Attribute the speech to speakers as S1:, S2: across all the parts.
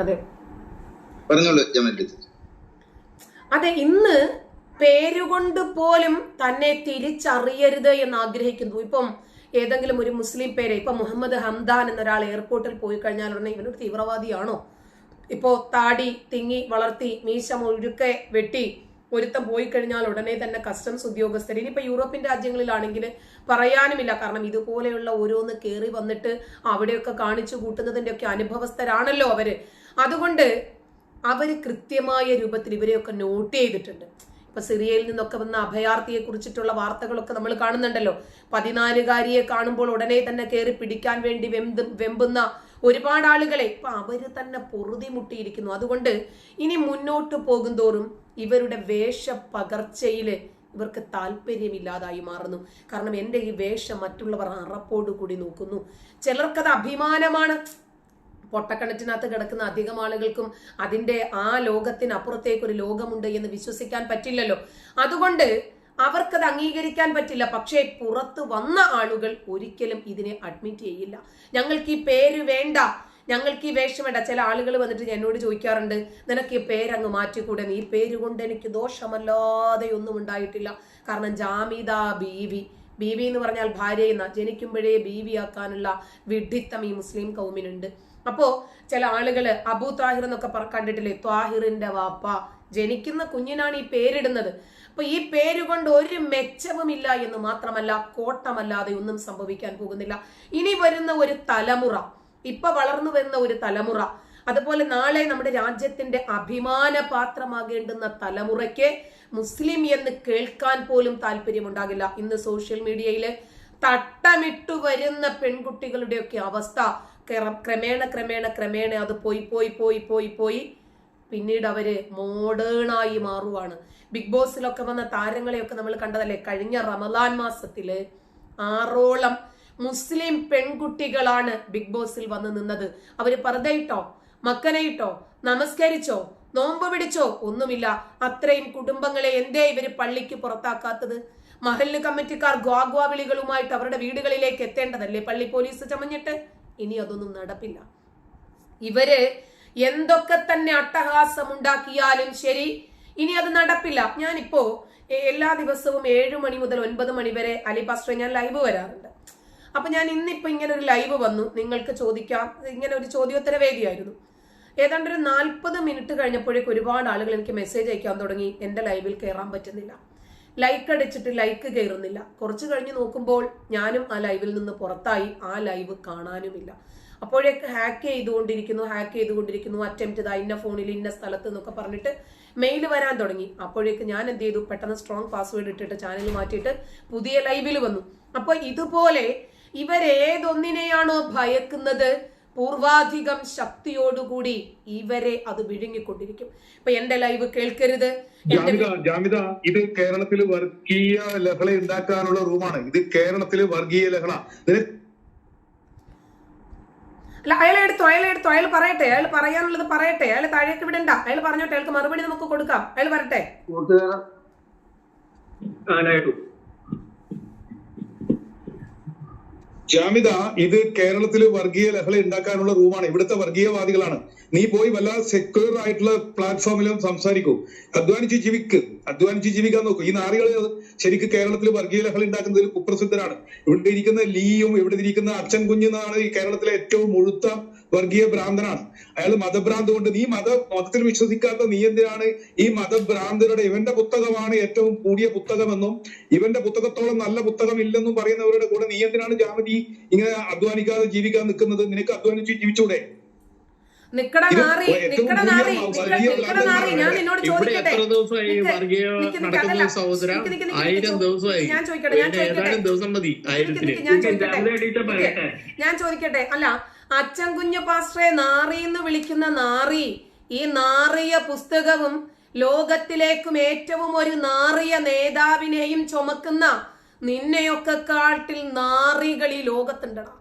S1: അതെ.
S2: പറഞ്ഞോളൂ
S1: അതെ ഇന്ന് പേരുകൊണ്ട് പോലും തന്നെ തിരിച്ചറിയരുത് എന്ന് ആഗ്രഹിക്കുന്നു. ഇപ്പം ഏതെങ്കിലും ഒരു മുസ്ലിം പേര് ഇപ്പൊ മുഹമ്മദ് ഹംദാൻ എന്നൊരാൾ എയർപോർട്ടിൽ പോയി കഴിഞ്ഞാൽ ഉടനെ ഇവനൊരു തീവ്രവാദിയാണോ? ഇപ്പോ താടി തിങ്ങി വളർത്തി മീശ മുഴുക്കെ വെട്ടി ഒരുത്തം പോയി കഴിഞ്ഞാൽ ഉടനെ തന്നെ കസ്റ്റംസ് ഉദ്യോഗസ്ഥർ ഇനിയിപ്പോ യൂറോപ്യൻ രാജ്യങ്ങളിലാണെങ്കിൽ പറയാനുമില്ല. കാരണം ഇതുപോലെയുള്ള ഓരോന്ന് കയറി വന്നിട്ട് അവിടെയൊക്കെ കാണിച്ചു കൂട്ടുന്നതിന്റെ ഒക്കെ അനുഭവസ്ഥരാണല്ലോ അവർ. അതുകൊണ്ട് അവർ കൃത്യമായ രൂപത്തിൽ ഇവരെയൊക്കെ നോട്ട് ചെയ്തിട്ടുണ്ട്. ഇപ്പൊ സിറിയയിൽ നിന്നൊക്കെ വന്ന അഭയാർത്ഥിയെ കുറിച്ചിട്ടുള്ള വാർത്തകളൊക്കെ നമ്മൾ കാണുന്നുണ്ടല്ലോ. പതിനാലുകാരിയെ കാണുമ്പോൾ ഉടനെ തന്നെ കയറി പിടിക്കാൻ വേണ്ടി വെമ്പ് വെമ്പുന്ന ഒരുപാട് ആളുകളെ ഇപ്പൊ അവർ തന്നെ പൊറുതി മുട്ടിയിരിക്കുന്നു. അതുകൊണ്ട് ഇനി മുന്നോട്ട് പോകുന്തോറും ഇവരുടെ വേഷ പകർച്ചയിൽ ഇവർക്ക് താല്പര്യമില്ലാതായി മാറുന്നു. കാരണം എന്റെ ഈ വേഷം മറ്റുള്ളവർ അറപ്പോടുകൂടി നോക്കുന്നു. ചിലർക്കത് അഭിമാനമാണ്. പൊട്ടക്കിണറ്റിനകത്ത് കിടക്കുന്ന അധികം ആളുകൾക്കും അതിന്റെ ആ ലോകത്തിനപ്പുറത്തേക്ക് ഒരു ലോകമുണ്ട് എന്ന് വിശ്വസിക്കാൻ പറ്റില്ലല്ലോ. അതുകൊണ്ട് അവർക്കത് അംഗീകരിക്കാൻ പറ്റില്ല. പക്ഷേ പുറത്ത് വന്ന ആളുകൾ ഒരിക്കലും ഇതിനെ അഡ്മിറ്റ് ചെയ്യില്ല. ഞങ്ങൾക്ക് ഈ പേര് വേണ്ട. ഞങ്ങൾക്ക് ഈ വേഷം വേണ്ട. ചില ആളുകൾ വന്നിട്ട് എന്നോട് ചോദിക്കാറുണ്ട് നിനക്ക് ഈ പേരങ്ങ് മാറ്റിക്കൂടെ? ഈ പേര് കൊണ്ട് എനിക്ക് ദോഷമല്ലാതെ ഒന്നും ഉണ്ടായിട്ടില്ല. കാരണം ജാമിത ബീവി ബീവി എന്ന് പറഞ്ഞാൽ ഭാര്യ എന്ന ജനിക്കുമ്പോഴേ ബീവിയാക്കാനുള്ള വിഡിത്തം ഈ മുസ്ലിം കൗമിനുണ്ട്. അപ്പോ ചില ആളുകൾ അബു താഹിർ എന്നൊക്കെ പറ- കണ്ടിട്ടില്ലേ? താഹിറിന്റെ വാപ്പ. ജനിക്കുന്ന കുഞ്ഞിനാണ് ഈ പേരിടുന്നത്. അപ്പൊ ഈ പേര് കൊണ്ട് ഒരു മെച്ചവുമില്ല എന്ന് മാത്രമല്ല കോട്ടമല്ലാതെ ഒന്നും സംഭവിക്കാൻ പോകുന്നില്ല. ഇനി വരുന്ന ഒരു തലമുറ ഇപ്പൊ വളർന്നു വരുന്ന ഒരു തലമുറ അതുപോലെ നാളെ നമ്മുടെ രാജ്യത്തിന്റെ അഭിമാന പാത്രമാകേണ്ടുന്ന തലമുറയ്ക്ക് മുസ്ലിം എന്ന് കേൾക്കാൻ പോലും താല്പര്യമുണ്ടാകില്ല. ഇന്ന് സോഷ്യൽ മീഡിയയിൽ തട്ടമിട്ടു വരുന്ന പെൺകുട്ടികളുടെയൊക്കെ അവസ്ഥ ക്രമേണ ക്രമേണ ക്രമേണ അത് പോയി പോയി പോയി പോയി പോയി. പിന്നീട് അവർ മോഡേണായി മാറുവാണ്. ബിഗ് ബോസിലൊക്കെ വന്ന താരങ്ങളെയൊക്കെ നമ്മൾ കണ്ടതല്ലേ? കഴിഞ്ഞ റമദാൻ മാസത്തിൽ ആറോളം മുസ്ലിം പെൺകുട്ടികളാണ് ബിഗ് ബോസിൽ വന്ന് നിന്നത്. അവർ പറതയിട്ടോ മക്കനയിട്ടോ നമസ്കരിച്ചോ നോമ്പ് പിടിച്ചോ ഒന്നുമില്ല. അത്രയും കുടുംബങ്ങളെ എന്തേ ഇവർ പള്ളിക്ക് പുറത്താക്കാത്തത്? മഹല്ല് കമ്മിറ്റിക്കാർ ഗ്വാഗ്വാ വിളികളുമായിട്ട് അവരുടെ വീടുകളിലേക്ക് എത്തേണ്ടതല്ലേ? പള്ളി പോലീസ് ചമഞ്ഞിട്ട്? ഇനി അതൊന്നും നടപ്പില്ല. ഇവർ എന്തൊക്കെ തന്നെ അട്ടഹാസം ഉണ്ടാക്കിയാലും ശരി ഇനി അത് നടപ്പില്ല. ഞാനിപ്പോ എല്ലാ ദിവസവും ഏഴു മണി മുതൽ ഒൻപത് മണി വരെ അലി പാസ്റ്റർ ഞാൻ ലൈവ് വരാറുണ്ട്. അപ്പൊ ഞാൻ ഇന്നിപ്പോ ഇങ്ങനെ ഒരു ലൈവ് വന്നു. നിങ്ങൾക്ക് ചോദിക്കാം. ഇങ്ങനെ ഒരു ചോദ്യോത്തര വേദിയായിരുന്നു. ഏതാണ്ട് ഒരു നാൽപ്പത് മിനിറ്റ് കഴിഞ്ഞപ്പോഴേക്കും ഒരുപാട് ആളുകൾ എനിക്ക് മെസ്സേജ് അയക്കാൻ തുടങ്ങി. എന്റെ ലൈവിൽ കയറാൻ പറ്റുന്നില്ല. ലൈക്ക് അടിച്ചിട്ട് ലൈക്ക് കയറുന്നില്ല. കുറച്ച് കഴിഞ്ഞ് നോക്കുമ്പോൾ ഞാനും ആ ലൈവിൽ നിന്ന് പുറത്തായി. ആ ലൈവ് കാണാനുമില്ല. അപ്പോഴേക്ക് ഹാക്ക് ചെയ്തുകൊണ്ടിരിക്കുന്നു ഹാക്ക് ചെയ്തുകൊണ്ടിരിക്കുന്നു. അറ്റംപ്റ്റ് ഇതാ ഇന്ന ഫോണിൽ ഇന്ന സ്ഥലത്ത് എന്നൊക്കെ പറഞ്ഞിട്ട് മെയിൽ വരാൻ തുടങ്ങി. അപ്പോഴേക്ക് ഞാൻ എന്ത് ചെയ്തു? പെട്ടെന്ന് സ്ട്രോങ് പാസ്വേഡ് ഇട്ടിട്ട് ചാനൽ മാറ്റിയിട്ട് പുതിയ ലൈവിൽ വന്നു. അപ്പൊ ഇതുപോലെ ഇവരേതൊന്നിനെയാണോ ഭയക്കുന്നത്? പൂർവാധികം ശക്തിയോടുകൂടി ഇവരെ അത് വിഴുങ്ങിക്കൊണ്ടിരിക്കും. ഇപ്പൊ എന്റെ ലൈവ് കേൾക്കരുത്.
S3: ജാമിത ജാമിത ഇത് കേരളത്തിൽ വർഗീയ ലഹള ഉണ്ടാക്കാനുള്ള റൂമാണ് ഇത് കേരളത്തിൽ വർഗീയ ലഹള.
S1: അല്ല അയാൾ എടുത്തു അയാൾ എടുത്തു. അയാൾ പറയട്ടെ അയാൾ പറയാനുള്ളത് പറയട്ടെ. അയാൾ താഴേക്ക് വിടണ്ട. അയാൾ പറഞ്ഞോട്ടെ അയാൾക്ക് മറുപടി നമുക്ക് കൊടുക്കാം. അയാൾ പറയട്ടെ
S3: ജാമിത ഇത് കേരളത്തിൽ വർഗീയ ലഹള ഉണ്ടാക്കാനുള്ള റൂമാണ്. ഇവിടുത്തെ വർഗീയവാദികളാണ്. നീ പോയി വല്ല സെക്യൂർ ആയിട്ടുള്ള പ്ലാറ്റ്ഫോമിലും സംസാരിക്കൂ. അധ്വാനിച്ച് ജീവിക്ക്. അധ്വാനിച്ച് ജീവിക്കാൻ നോക്കൂ. ഈ നാറികൾ ശരിക്കും കേരളത്തിൽ വർഗീയ ലഹള ഉണ്ടാക്കുന്നതിൽ കുപ്രസിദ്ധരാണ്. ഇവിടെ ഇരിക്കുന്ന ലീയും ഇവിടെ ഇരിക്കുന്ന അച്ഛൻ കുഞ്ഞെന്നാണ് ഈ കേരളത്തിലെ ഏറ്റവും മുഴുത്ത വർഗീയ ഭ്രാന്തനാണ്. അയാൾ മതഭ്രാന്ത് കൊണ്ട് നീ മത മതത്തിൽ വിശ്വസിക്കാത്ത നീ എന്തിനാണ്? ഈ മതഭ്രാന്തരുടെ ഇവന്റെ പുസ്തകമാണ് ഏറ്റവും കൂടിയ പുസ്തകമെന്നും ഇവന്റെ പുസ്തകത്തോളം നല്ല പുസ്തകം ഇല്ലെന്നും പറയുന്നവരുടെ കൂടെ നീ എന്തിനാണ് ജാമതി ഇങ്ങനെ അധ്വാനിക്കാതെ ജീവിക്കാൻ നിൽക്കുന്നത്? നിനക്ക് അധ്വാനിച്ച് ജീവിച്ചൂടെ?
S1: നിക്കട നാറി നിക്കട നാറി നിക്കട- നാറി ഞാൻ നിന്നോട് ചോദിക്കട്ടെ? ഞാൻ ചോദിക്കട്ടെ ഞാൻ ചോദിക്കട്ടെ. ഞാൻ ചോദിക്കട്ടെ. അല്ല അച്ഛൻ കുഞ്ഞു പാസ്റ്ററെ നാറി എന്ന് വിളിക്കുന്ന നാറി. ഈ നാറിയ പുസ്തകവും ലോകത്തിലേക്കും ഏറ്റവും ഒരു നാറിയ നേതാവിനെയും ചുമക്കുന്ന നിന്നെയൊക്കെ കാട്ടിൽ നാറികൾ ഈ ലോകത്തുണ്ടടാ.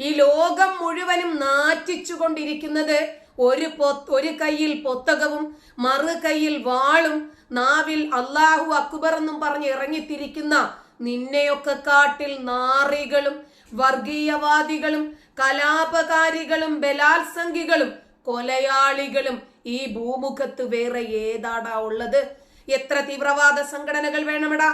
S1: ഈ ലോകം മുഴുവനും നാറ്റിച്ചുകൊണ്ടിരിക്കുന്നത് ഒരു പൊ- ഒരു കയ്യിൽ പൊത്തകവും മറു കയ്യിൽ വാളും നാവിൽ അള്ളാഹു അക്ബർ എന്നും പറഞ്ഞ് ഇറങ്ങിത്തിരിക്കുന്ന നിന്നെയൊക്കെ കാട്ടിൽ നാറികളും വർഗീയവാദികളും കലാപകാരികളും ബലാത്സംഗികളും കൊലയാളികളും ഈ ഭൂമുഖത്ത് വേറെ ഏതാടാ ഉള്ളത്? എത്ര തീവ്രവാദ സംഘടനകൾ വേണമെടാ?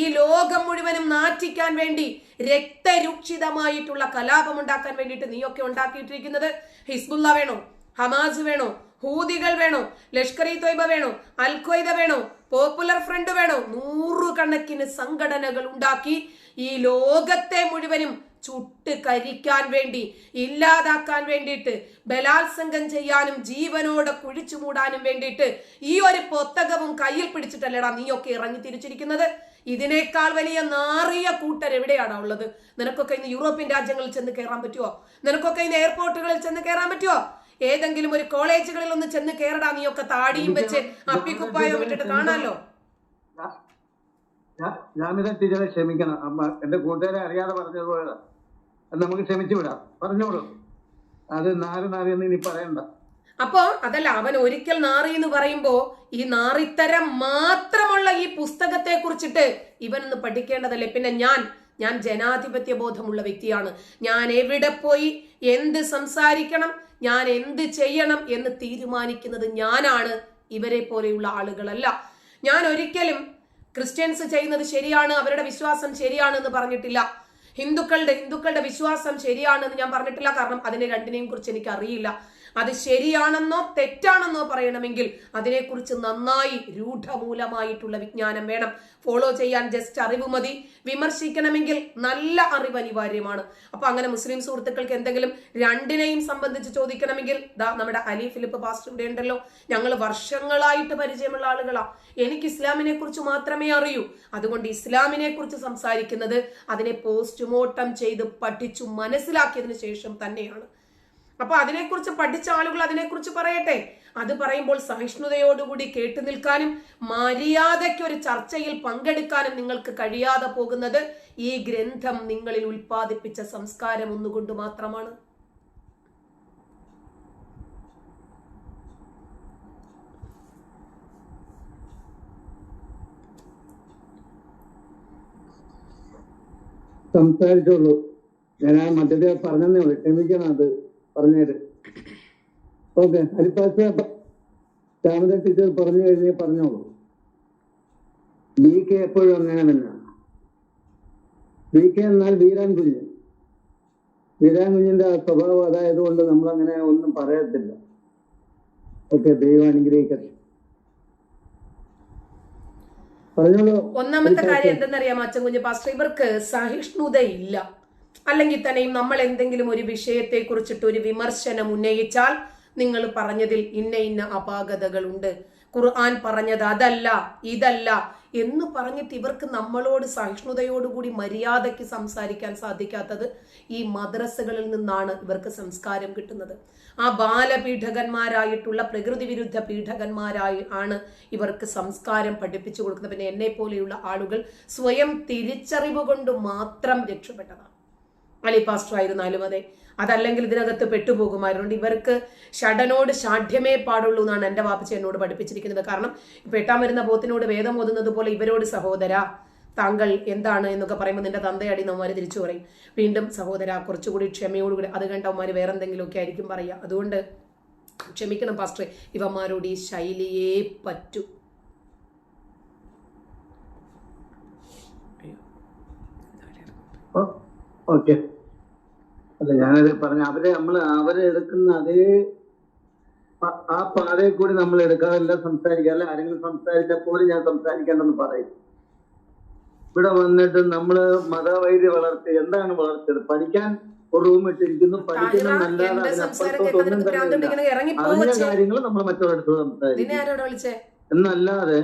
S1: ഈ ലോകം മുഴുവനും നാറ്റിക്കാൻ വേണ്ടി രക്തരൂക്ഷിതമായിട്ടുള്ള കലാപം ഉണ്ടാക്കാൻ വേണ്ടിയിട്ട് നീയൊക്കെ ഉണ്ടാക്കിയിട്ടിരിക്കുന്നത്? ഹിസ്ബുല്ല വേണോ? ഹമാസ് വേണോ? ഹൂദികൾ വേണോ? ലഷ്കർ ഇ തൊയ്ബ വേണോ? അൽ ഖ്വയ്ദ വേണോ? പോപ്പുലർ ഫ്രണ്ട് വേണോ? നൂറുകണക്കിന് സംഘടനകൾ ഉണ്ടാക്കി ഈ ലോകത്തെ മുഴുവനും ചുട്ട് കരിക്കാൻ വേണ്ടി ഇല്ലാതാക്കാൻ വേണ്ടിയിട്ട് ബലാത്സംഗം ചെയ്യാനും ജീവനോടെ കുഴിച്ചു മൂടാനും വേണ്ടിയിട്ട് ഈ ഒരു പൊത്തകവും കയ്യിൽ പിടിച്ചിട്ടല്ലടാ നീയൊക്കെ ഇറങ്ങി തിരിച്ചിരിക്കുന്നത്? ഇതിനേക്കാൾ വലിയ നാറിയ കൂട്ടർ എവിടെയാണ് ഉള്ളത്? നിനക്കൊക്കെ ഇന്ന് യൂറോപ്യൻ രാജ്യങ്ങളിൽ ചെന്ന് കയറാൻ പറ്റുമോ നിനക്കൊക്കെ ഇന്ന് എയർപോർട്ടുകളിൽ ചെന്ന് കയറാൻ പറ്റുമോ ഏതെങ്കിലും ഒരു കോളേജുകളിൽ ഒന്ന് ചെന്ന് കയറടാ നീയൊക്കെ താടിയും വെച്ച് അപ്പിക്കുപ്പായോ വിട്ടിട്ട് കാണാലോ?
S4: ഞാൻ ടീച്ചറെ ക്ഷമിക്കണം. അമ്മ എന്റെ കൂട്ടുകാരെ അറിയാതെ പറഞ്ഞതുപോലെ അത് നമുക്ക് ക്ഷമിച്ചു വിടാം. പറഞ്ഞോളൂ. അത് നാല് നാറി എന്ന് ഇനി പറയണ്ട.
S1: അപ്പോ അതല്ല അവൻ ഒരിക്കൽ നാറി എന്ന് പറയുമ്പോ ഈ നാറിത്തരം മാത്രമുള്ള ഈ പുസ്തകത്തെ കുറിച്ചിട്ട് ഇവനൊന്ന് പഠിക്കേണ്ടതല്ലേ? പിന്നെ ഞാൻ ഞാൻ ജനാധിപത്യ ബോധമുള്ള വ്യക്തിയാണ്. ഞാൻ എവിടെ പോയി എന്ത് സംസാരിക്കണം ഞാൻ എന്ത് ചെയ്യണം എന്ന് തീരുമാനിക്കുന്നത് ഞാനാണ്. ഇവരെ പോലെയുള്ള ആളുകളല്ല. ഞാൻ ഒരിക്കലും ക്രിസ്ത്യൻസ് ചെയ്യുന്നത് ശരിയാണ് അവരുടെ വിശ്വാസം ശരിയാണ് എന്ന് പറഞ്ഞിട്ടില്ല. ഹിന്ദുക്കളുടെ ഹിന്ദുക്കളുടെ വിശ്വാസം ശരിയാണെന്ന് ഞാൻ പറഞ്ഞിട്ടില്ല. കാരണം അതിനെ രണ്ടിനെയും കുറിച്ച് എനിക്ക് അറിയില്ല അത് ശരിയാണെന്നോ തെറ്റാണെന്നോ പറയണമെങ്കിൽ അതിനെക്കുറിച്ച് നന്നായി രൂഢമൂലമായിട്ടുള്ള വിജ്ഞാനം വേണം. ഫോളോ ചെയ്യാൻ ജസ്റ്റ് അറിവ് മതി. വിമർശിക്കണമെങ്കിൽ നല്ല അറിവ് അനിവാര്യമാണ്. അപ്പൊ അങ്ങനെ മുസ്ലിം സുഹൃത്തുക്കൾക്ക് എന്തെങ്കിലും രണ്ടിനെയും സംബന്ധിച്ച് ചോദിക്കണമെങ്കിൽ ദാ നമ്മുടെ അലി ഫിലിപ്പ് പാസ്റ്റർ ഇവിടെ ഉണ്ടല്ലോ. ഞങ്ങൾ വർഷങ്ങളായിട്ട് പരിചയമുള്ള ആളുകളാ. എനിക്ക് ഇസ്ലാമിനെ കുറിച്ച് മാത്രമേ അറിയൂ. അതുകൊണ്ട് ഇസ്ലാമിനെ കുറിച്ച് സംസാരിക്കുന്നത് അതിനെ പോസ്റ്റ്മോർട്ടം ചെയ്ത് പഠിച്ചു മനസ്സിലാക്കിയതിനു ശേഷം തന്നെയാണ്. അപ്പൊ അതിനെക്കുറിച്ച് പഠിച്ച ആളുകൾ അതിനെക്കുറിച്ച് പറയട്ടെ. അത് പറയുമ്പോൾ സഹിഷ്ണുതയോടുകൂടി കേട്ടു നിൽക്കാനും മര്യാദയ്ക്ക് ഒരു ചർച്ചയിൽ പങ്കെടുക്കാനും നിങ്ങൾക്ക് കഴിയാതെ പോകുന്നത് ഈ ഗ്രന്ഥം നിങ്ങളിൽ ഉൽപ്പാദിപ്പിച്ച സംസ്കാരം ഒന്നുകൊണ്ട് മാത്രമാണ്.
S4: സംസാരിച്ചോളൂ. ഞാൻ മധ്യത്തിൽ പറഞ്ഞതേ ഉള്ളൂ. ക്ഷമിക്കണം അത്. പറഞ്ഞേര്. ഓക്കെ ഹരിപ്പാസ് രാമദ ടീച്ചർ പറഞ്ഞു കഴിഞ്ഞേ പറഞ്ഞോളൂ. ബി കെ എപ്പോഴും അങ്ങനെ തന്നെ. ബി കെ എന്നാൽ വീരാൻ കുഞ്ഞ്. വീരാൻ കുഞ്ഞിന്റെ ആ സ്വഭാവം അതായത് കൊണ്ട് നമ്മൾ അങ്ങനെ ഒന്നും പറയത്തില്ല. ഓക്കെ ദൈവം അനുഗ്രഹിക്കട്ടെ. പറഞ്ഞോളൂ.
S1: ഒന്നാമത്തെ കാര്യം എന്തെന്നറിയാമോ അച്ഛൻ കുഞ്ഞ്? പാസ്റ്റർ ഇവർക്ക് സഹിഷ്ണുതയില്ല. അല്ലെങ്കിൽ തന്നെയും നമ്മൾ എന്തെങ്കിലും ഒരു വിഷയത്തെ കുറിച്ചിട്ട് ഒരു വിമർശനം ഉന്നയിച്ചാൽ നിങ്ങൾ പറഞ്ഞതിൽ ഇന്ന ഇന്ന അപാകതകളുണ്ട്. ഖുർആൻ പറഞ്ഞത് അതല്ല ഇതല്ല എന്ന് പറഞ്ഞിട്ട് ഇവർക്ക് നമ്മളോട് സഹിഷ്ണുതയോടുകൂടി മര്യാദയ്ക്ക് സംസാരിക്കാൻ സാധിക്കാത്തത് ഈ മദ്രസകളിൽ നിന്നാണ് ഇവർക്ക് സംസ്കാരം കിട്ടുന്നത്. ആ ബാലപീഠകന്മാരായിട്ടുള്ള പ്രകൃതി വിരുദ്ധ പീഠകന്മാരായി ആണ് ഇവർക്ക് സംസ്കാരം പഠിപ്പിച്ചു കൊടുക്കുന്നത്. പിന്നെ എന്നെ പോലെയുള്ള ആളുകൾ സ്വയം തിരിച്ചറിവ് കൊണ്ട് മാത്രം രക്ഷപ്പെട്ടതാണ്. അലി പാസ്റ്റർ ആയിരുന്നാലും അതെ. അതല്ലെങ്കിൽ ഇതിനകത്ത് പെട്ടുപോകുമായിരുന്നു ഇവർക്ക് ഷടനോട് ഷാഠ്യമേ പാടുള്ളൂ എന്നാണ് എന്റെ വാപ്പച്ച എന്നോട് പഠിപ്പിച്ചിരിക്കുന്നത്. കാരണം ഇപ്പം എട്ടാം വരുന്ന പോത്തിനോട് വേദം ഓതുന്നത് പോലെ ഇവരോട് സഹോദര താങ്കൾ എന്താണ് എന്നൊക്കെ പറയുമ്പോൾ നിന്റെ തന്തയടി നമ്മൾ തിരിച്ചു പറയും. വീണ്ടും സഹോദര കുറച്ചുകൂടി ക്ഷമയോടുകൂടി അത് കണ്ട അവന്മാർ വേറെ എന്തെങ്കിലുമൊക്കെ ആയിരിക്കും പറയുക. അതുകൊണ്ട് ക്ഷമിക്കണം പാസ്റ്ററെ ഇവന്മാരോട് ഈ ശൈലിയേ പറ്റൂ.
S4: ഓക്കെ അല്ല ഞാനത് പറഞ്ഞ അവരെ നമ്മൾ അവരെ എടുക്കുന്ന അതേ ആ പാതയിൽ കൂടി നമ്മൾ എടുക്കാതെല്ലാം സംസാരിക്കുക അല്ല ആരെങ്കിലും സംസാരിച്ചപ്പോൾ ഞാൻ സംസാരിക്കേണ്ടെന്ന് പറയും. ഇവിടെ വന്നിട്ട് നമ്മൾ മതവൈദ്യ വളർത്തി എന്താണ് വളർത്തിയത്? പഠിക്കാൻ ഒരു റൂം ഇട്ടിരിക്കുന്നു പഠിക്കുന്നതല്ലാതെ
S1: നല്ലതാണ് സംസാരം
S4: അതിനപ്പുറത്തോട്ട്
S1: കേൾക്കാൻ
S4: ഒന്നും
S1: നിനക്ക് ഭ്രാന്തുണ്ട്
S4: തന്നെയില്ല
S1: ഇങ്ങനെ ഇറങ്ങി
S4: കാര്യങ്ങൾ നമ്മൾ മറ്റുള്ളവരടുത്ത് സംസാരിക്കും. എന്നല്ലാതെ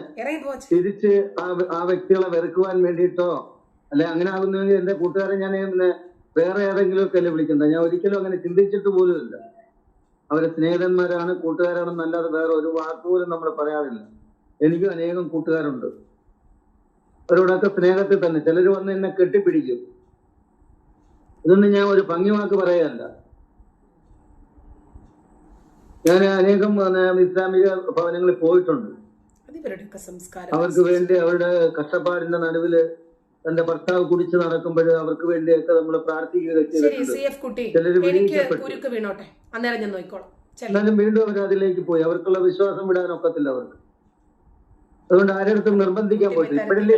S4: തിരിച്ച് ആ ആ വ്യക്തികളെ വെറുക്കുവാൻ വേണ്ടിയിട്ടോ അല്ലെ അങ്ങനെ ആകുന്നെങ്കിൽ എന്റെ കൂട്ടുകാരെ ഞാൻ വേറെ ഏതെങ്കിലും ഒക്കെ അല്ലേ വിളിക്കുന്നത് ഞാൻ ഒരിക്കലും അങ്ങനെ ചിന്തിച്ചിട്ട് പോലുമില്ല അവരെ സ്നേഹിതന്മാരാണ് കൂട്ടുകാരാണെന്നല്ലാതെ വേറെ ഒരു വാക്ക് പോലും നമ്മൾ പറയാറില്ല. എനിക്കും അനേകം കൂട്ടുകാരുണ്ട്. അവരോടൊക്കെ സ്നേഹത്തിൽ തന്നെ ചിലർ വന്ന് എന്നെ കെട്ടിപ്പിടിക്കും. ഇതൊന്നും ഞാൻ ഒരു ഭംഗി വാക്ക് പറയല്ല. ഞാൻ അനേകം ഇസ്ലാമിക ഭവനങ്ങളിൽ പോയിട്ടുണ്ട്. അവർക്ക് വേണ്ടി അവരുടെ കഷ്ടപ്പാടിന്റെ നടുവിൽ തന്റെ ഭർത്താവ് കുടിച്ച് നടക്കുമ്പോൾ അവർക്ക് വേണ്ടിയൊക്കെ നമ്മൾ പ്രാർത്ഥിക്കുകയൊക്കെ ചെയ്തിട്ടുണ്ട്. ചിലര് വിളിക്കപ്പെട്ടു.
S1: വീണോട്ടെ? അന്നേരം ഞാൻ നോക്കിക്കോളാം. ചെല്ലു.
S4: എന്നാലും വീണ്ടും അവർ അതിലേക്ക് പോയി. അവർക്കുള്ള വിശ്വാസം വിടാൻ ഒക്കത്തില്ല അവർക്ക്. അതുകൊണ്ട് ആരുടെ നിർബന്ധിക്കാൻ പോയിട്ട് ഇപ്പോഴല്ലേ